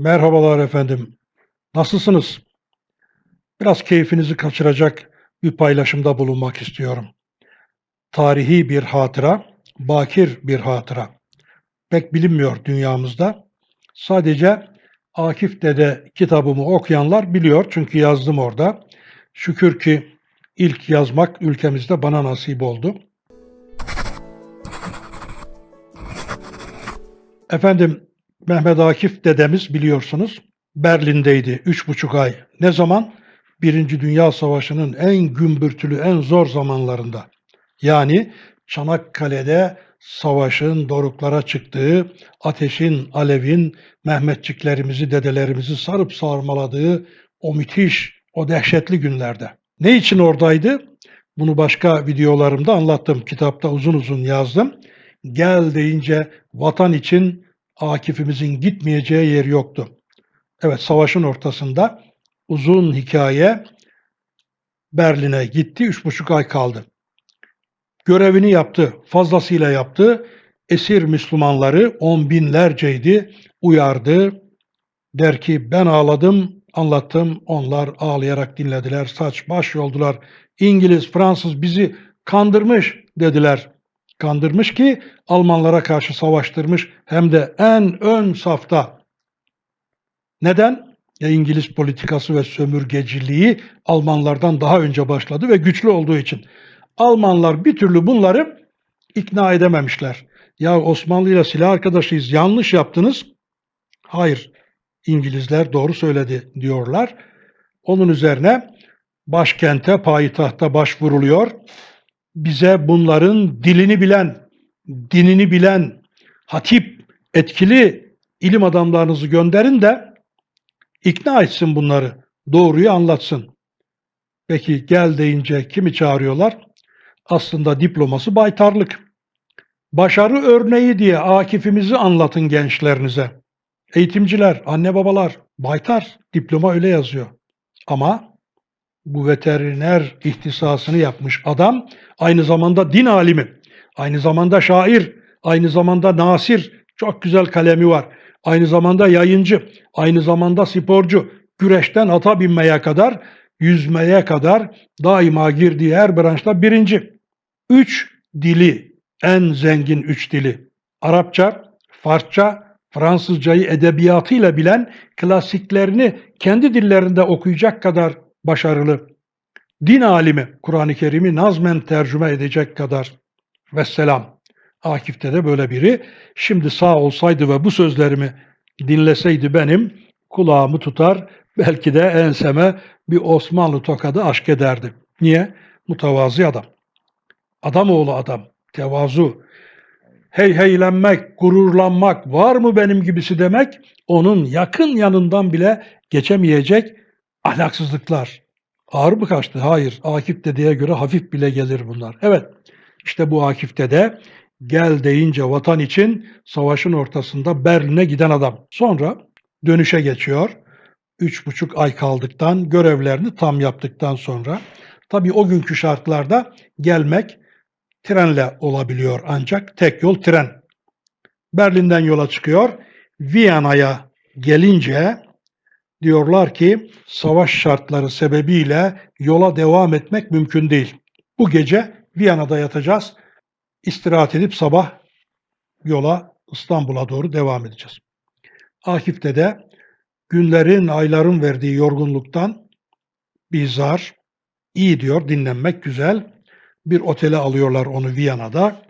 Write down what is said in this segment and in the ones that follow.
Merhabalar efendim. Nasılsınız? Biraz keyfinizi kaçıracak bir paylaşımda bulunmak istiyorum. Tarihi bir hatıra, bakir bir hatıra. Pek bilinmiyor dünyamızda. Sadece Akif Dede kitabımı okuyanlar biliyor çünkü yazdım orada. Şükür ki ilk yazmak ülkemizde bana nasip oldu. Efendim Mehmet Akif dedemiz biliyorsunuz Berlin'deydi üç buçuk ay. Ne zaman? Birinci Dünya Savaşı'nın en gümbürtülü, en zor zamanlarında. Yani Çanakkale'de savaşın doruklara çıktığı, ateşin, alevin Mehmetçiklerimizi, dedelerimizi sarıp sarmaladığı o müthiş, o dehşetli günlerde. Ne için oradaydı? Bunu başka videolarımda anlattım. Kitapta uzun uzun yazdım. Gel deyince vatan için Akif'imizin gitmeyeceği yer yoktu. Evet savaşın ortasında uzun hikaye Berlin'e gitti. Üç buçuk ay kaldı. Görevini yaptı. Fazlasıyla yaptı. Esir Müslümanları on binlerceydi. Uyardı. Der ki ben ağladım, anlattım. Onlar ağlayarak dinlediler. Saç baş yoldular. İngiliz, Fransız bizi kandırmış dediler. Kandırmış ki Almanlara karşı savaştırmış hem de en ön safta. Neden? Ya İngiliz politikası ve sömürgeciliği Almanlardan daha önce başladı ve güçlü olduğu için. Almanlar bir türlü bunları ikna edememişler. Ya Osmanlı ile silah arkadaşıyız, yanlış yaptınız. Hayır, İngilizler doğru söyledi diyorlar. Onun üzerine başkente, payitahta başvuruluyor. Bize bunların dilini bilen, dinini bilen, hatip, etkili ilim adamlarınızı gönderin de ikna etsin bunları, doğruyu anlatsın. Peki gel deyince kimi çağırıyorlar? Aslında diploması baytarlık. Başarı örneği diye Akif'imizi anlatın gençlerinize. Eğitimciler, anne babalar, baytar, diploma öyle yazıyor. Ama bu veteriner ihtisasını yapmış adam aynı zamanda din alimi, aynı zamanda şair, aynı zamanda nasir, çok güzel kalemi var. Aynı zamanda yayıncı, aynı zamanda sporcu, güreşten ata binmeye kadar, yüzmeye kadar daima girdiği her branşta birinci. Üç dili, en zengin üç dili. Arapça, Farsça, Fransızcayı edebiyatıyla bilen, klasiklerini kendi dillerinde okuyacak kadar başarılı. Din alimi, Kur'an-ı Kerim'i nazmen tercüme edecek kadar. Vesselam. Akif'te de böyle biri. Şimdi sağ olsaydı ve bu sözlerimi dinleseydi benim kulağımı tutar, belki de enseme bir Osmanlı tokadı aşk ederdi. Niye? Mutavazi adam. Adam oğlu adam. Tevazu. Hey heylenmek, gururlanmak, var mı benim gibisi demek, onun yakın yanından bile geçemeyecek ahlaksızlıklar. Ağır mı kaçtı? Hayır. Akif dedeye göre hafif bile gelir bunlar. Evet. İşte bu Akif dede gel deyince vatan için savaşın ortasında Berlin'e giden adam. Sonra dönüşe geçiyor. Üç buçuk ay kaldıktan, görevlerini tam yaptıktan sonra. Tabii o günkü şartlarda gelmek trenle olabiliyor ancak tek yol tren. Berlin'den yola çıkıyor. Viyana'ya gelince diyorlar ki savaş şartları sebebiyle yola devam etmek mümkün değil. Bu gece Viyana'da yatacağız. İstirahat edip sabah yola İstanbul'a doğru devam edeceğiz. Akif de günlerin, ayların verdiği yorgunluktan bizar, iyi diyor, dinlenmek güzel. Bir otele alıyorlar onu Viyana'da.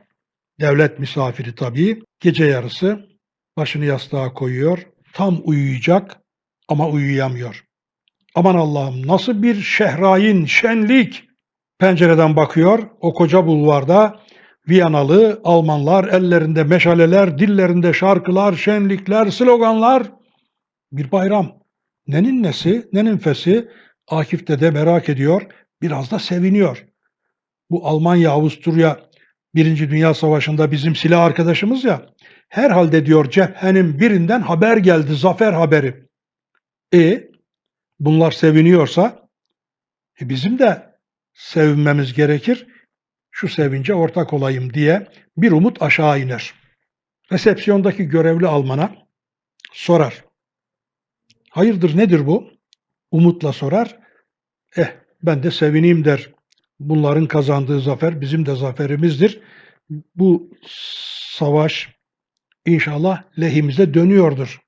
Devlet misafiri tabii. Gece yarısı başını yastığa koyuyor. Tam uyuyacak ama uyuyamıyor. Aman Allah'ım nasıl bir şehrayin, şenlik. Pencereden bakıyor. O koca bulvarda Viyanalı Almanlar ellerinde meşaleler, dillerinde şarkılar, şenlikler, sloganlar. Bir bayram. Nenin nesi, nenin fesi? Akif de merak ediyor. Biraz da seviniyor. Bu Almanya, Avusturya Birinci Dünya Savaşı'nda bizim silah arkadaşımız ya. Herhalde diyor cephenin birinden haber geldi, zafer haberi. E bunlar seviniyorsa e, bizim de sevinmemiz gerekir. Şu sevince ortak olayım diye bir umut aşağı iner. Resepsiyondaki görevli Alman'a sorar. Hayırdır nedir bu? Umutla sorar. Eh ben de sevineyim der. Bunların kazandığı zafer bizim de zaferimizdir. Bu savaş inşallah lehimize dönüyordur.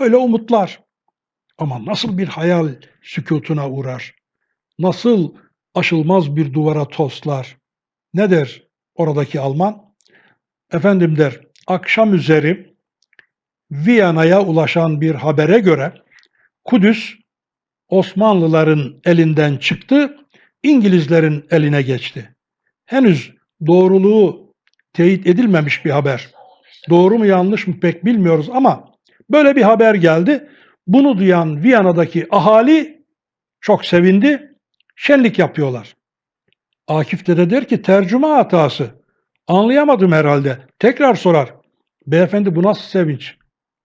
Öyle umutlar. Ama nasıl bir hayal sükutuna uğrar? Nasıl aşılmaz bir duvara toslar? Ne der oradaki Alman? Efendim der, akşam üzeri Viyana'ya ulaşan bir habere göre Kudüs Osmanlıların elinden çıktı, İngilizlerin eline geçti. Henüz doğruluğu teyit edilmemiş bir haber. Doğru mu yanlış mı pek bilmiyoruz ama böyle bir haber geldi. Bunu duyan Viyana'daki ahali çok sevindi, şenlik yapıyorlar. Akif de der ki tercüme hatası. Anlayamadım herhalde. Tekrar sorar. Beyefendi bu nasıl sevinç?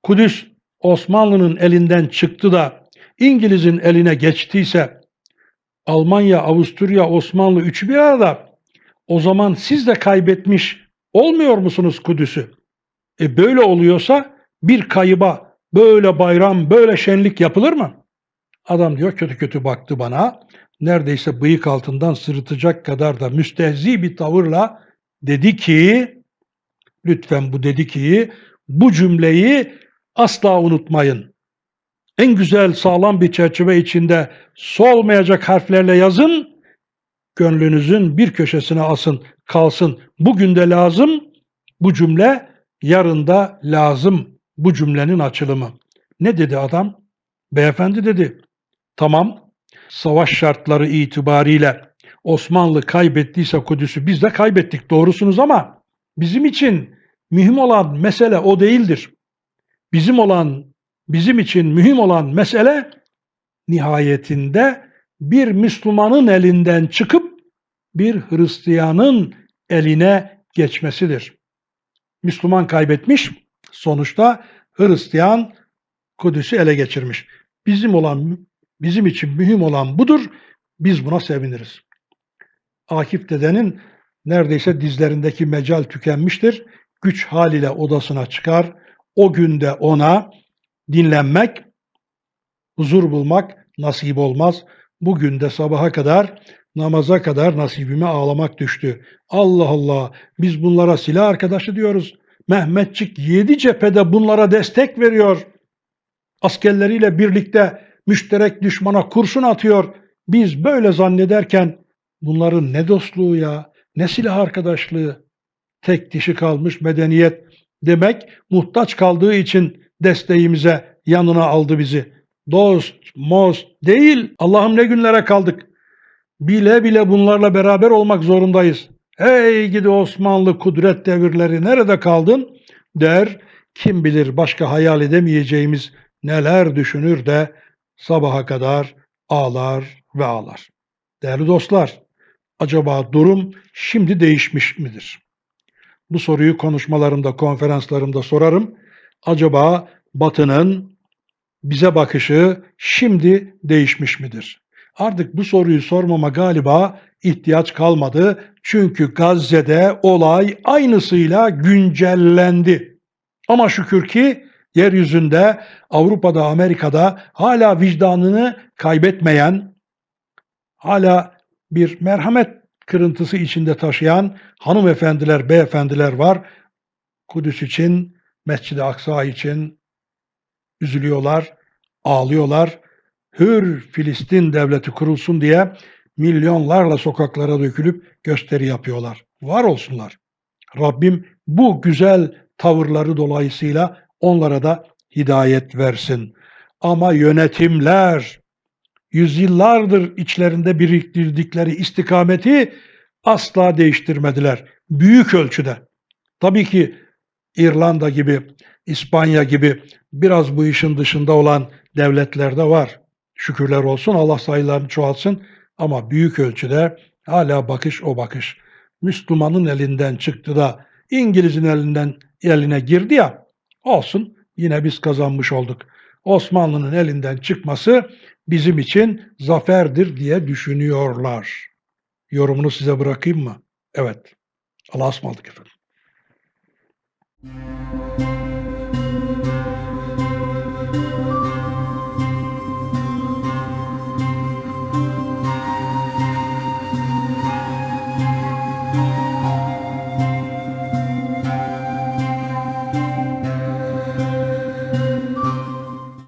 Kudüs Osmanlı'nın elinden çıktı da İngiliz'in eline geçtiyse Almanya, Avusturya, Osmanlı üçü bir arada o zaman siz de kaybetmiş olmuyor musunuz Kudüs'ü? E böyle oluyorsa bir kayıba böyle bayram, böyle şenlik yapılır mı? Adam diyor kötü kötü baktı bana. Neredeyse bıyık altından sırıtacak kadar da müstehzi bir tavırla dedi ki lütfen bu dedi ki bu cümleyi asla unutmayın. En güzel sağlam bir çerçeve içinde solmayacak harflerle yazın. Gönlünüzün bir köşesine asın, kalsın. Bugün de lazım bu cümle, yarın da lazım bu cümlenin açılımı. Ne dedi adam? Beyefendi dedi. Tamam, savaş şartları itibariyle Osmanlı kaybettiyse Kudüs'ü biz de kaybettik doğrusunuz ama bizim için mühim olan mesele o değildir. Bizim olan bizim için mühim olan mesele nihayetinde bir Müslümanın elinden çıkıp bir Hristiyanın eline geçmesidir. Müslüman kaybetmiş, sonuçta Hristiyan Kudüs'ü ele geçirmiş. Bizim olan bizim için mühim olan budur. Biz buna seviniriz. Akif dedenin neredeyse dizlerindeki mecal tükenmiştir. Güç haliyle odasına çıkar. O günde ona dinlenmek, huzur bulmak nasip olmaz. Bugün de sabaha kadar, namaza kadar nasibime ağlamak düştü. Allah Allah, biz bunlara silah arkadaşı diyoruz. Mehmetçik yedi cephede bunlara destek veriyor. Askerleriyle birlikte müşterek düşmana kurşun atıyor. Biz böyle zannederken bunların ne dostluğu ya, ne silah arkadaşlığı. Tek dişi kalmış medeniyet demek muhtaç kaldığı için desteğimize yanına aldı bizi. Dost, most değil. Allah'ım ne günlere kaldık. Bile bile bunlarla beraber olmak zorundayız. Hey gidi Osmanlı kudret devirleri nerede kaldın? Der, kim bilir başka hayal edemeyeceğimiz neler düşünür de sabaha kadar ağlar ve ağlar. Değerli dostlar, acaba durum şimdi değişmiş midir? Bu soruyu konuşmalarımda, konferanslarımda sorarım. Acaba Batı'nın bize bakışı şimdi değişmiş midir? Artık bu soruyu sormama galiba ihtiyaç kalmadı. Çünkü Gazze'de olay aynısıyla güncellendi. Ama şükür ki yeryüzünde, Avrupa'da, Amerika'da hala vicdanını kaybetmeyen, hala bir merhamet kırıntısı içinde taşıyan hanımefendiler, beyefendiler var. Kudüs için, Mescid-i Aksa için üzülüyorlar, ağlıyorlar. Hür Filistin devleti kurulsun diye milyonlarla sokaklara dökülüp gösteri yapıyorlar. Var olsunlar. Rabbim bu güzel tavırları dolayısıyla onlara da hidayet versin. Ama yönetimler yüzyıllardır içlerinde biriktirdikleri istikameti asla değiştirmediler. Büyük ölçüde. Tabii ki İrlanda gibi, İspanya gibi biraz bu işin dışında olan devletler de var. Şükürler olsun Allah sayılarını çoğaltsın ama büyük ölçüde hala bakış o bakış. Müslümanın elinden çıktı da İngiliz'in elinden eline girdi ya olsun yine biz kazanmış olduk. Osmanlı'nın elinden çıkması bizim için zaferdir diye düşünüyorlar. Yorumunu size bırakayım mı? Evet. Allah'a ısmarladık efendim.